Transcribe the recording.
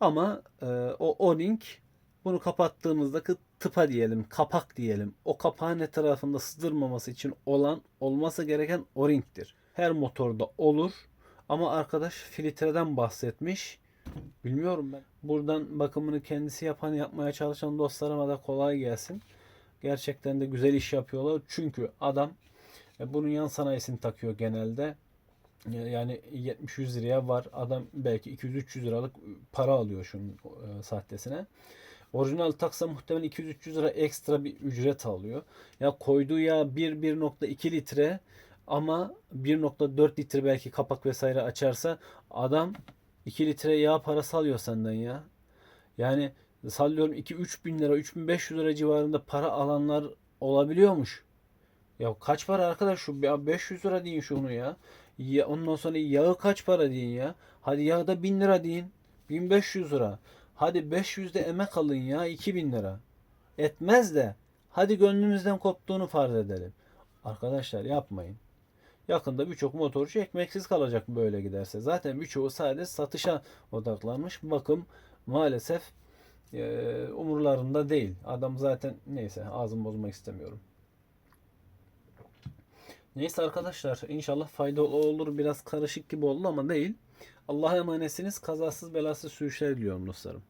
Ama e, o O-ring bunu kapattığımızdaki tıpa diyelim, kapak diyelim. O kapağın etrafında sızdırmaması için olan olması gereken O-ring'tir. Her motorda olur. Ama arkadaş filtreden bahsetmiş. Bilmiyorum ben. Buradan bakımını kendisi yapan yapmaya çalışan dostlarıma da kolay gelsin. Gerçekten de güzel iş yapıyorlar. Çünkü adam e, bunun yan sanayisini takıyor genelde. Yani 70-100 liraya var. Adam belki 200-300 liralık para alıyor şunun e, sahtesine. Orijinal taksa muhtemelen 200-300 lira ekstra bir ücret alıyor. Ya koyduğu yağ 1-1.2 litre ama 1.4 litre belki kapak vesaire açarsa adam 2 litre yağ parası alıyor senden ya. Yani sallıyorum 2-3 bin lira 3500 lira civarında para alanlar olabiliyormuş. Ya kaç para arkadaş şu ya 500 lira deyin şunu ya. ya. Ondan sonra yağı kaç para deyin ya. Hadi yağı da 1000 lira deyin. 1500 lira. Hadi 500 de emek alın ya 2000 lira. Etmez de hadi gönlümüzden koptuğunu farz edelim. Arkadaşlar yapmayın. Yakında birçok motorcu ekmeksiz kalacak böyle giderse. Zaten birçoğu sadece satışa odaklanmış. Bakım maalesef e, umurlarında değil. Adam zaten neyse ağzımı bozmak istemiyorum. Neyse arkadaşlar inşallah faydalı olur. Biraz karışık gibi oldu ama değil. Allah'a emanetsiniz. Kazasız belasız sürüşler diliyorum dostlarım.